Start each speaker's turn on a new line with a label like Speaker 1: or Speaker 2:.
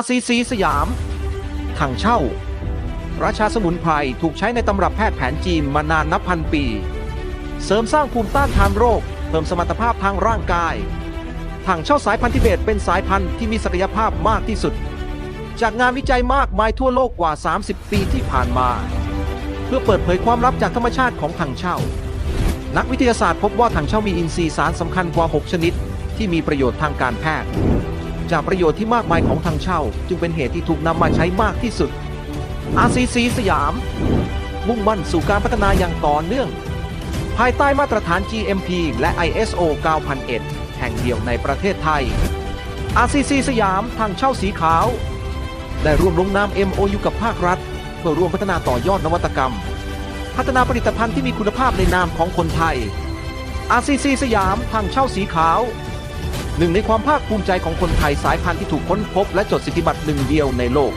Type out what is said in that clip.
Speaker 1: RCC สยาม ถังเช่า ราชาสมุนไพรถูกใช้ในตำรับแพทย์แผนจีนมานานนับพันปี เสริมสร้างภูมิต้านทานโรค เพิ่มสมรรถภาพทางร่างกาย ถังเช่าสายพันธุ์ทิเบตเป็นสายพันธุ์ที่มีศักยภาพมากที่สุด จากงานวิจัยมากมายทั่วโลกกว่า 30 ปีที่ผ่านมา เพื่อเปิดเผยความลับจากธรรมชาติของถังเช่า นักวิทยาศาสตร์พบว่าถังเช่ามีอินทรีย์สารสำคัญกว่า 6 ชนิด ที่มีประโยชน์ทางการแพทย์ จากประโยชน์ที่มากมายของถังเช่า จึงเป็นเหตุที่ถูกนำมาใช้มากที่สุด RCC สยาม มุ่งมั่นสู่การพัฒนาอย่างต่อเนื่อง ภายใต้มาตรฐาน GMP และ ISO 9001 แห่งเดียวในประเทศไทย RCC สยามทางเช่าสีขาว ได้ร่วมลงนาม MOU กับภาครัฐ เพื่อร่วมพัฒนาต่อยอดนวัตกรรม พัฒนาผลิตภัณฑ์ที่มีคุณภาพในนามของคนไทย RCC สยามทางเช่าสีขาว หนึ่งในความภาคภูมิใจของคนไทยสายพันธุ์ที่ถูกค้นพบและจดสิทธิบัตรหนึ่งเดียวในโลก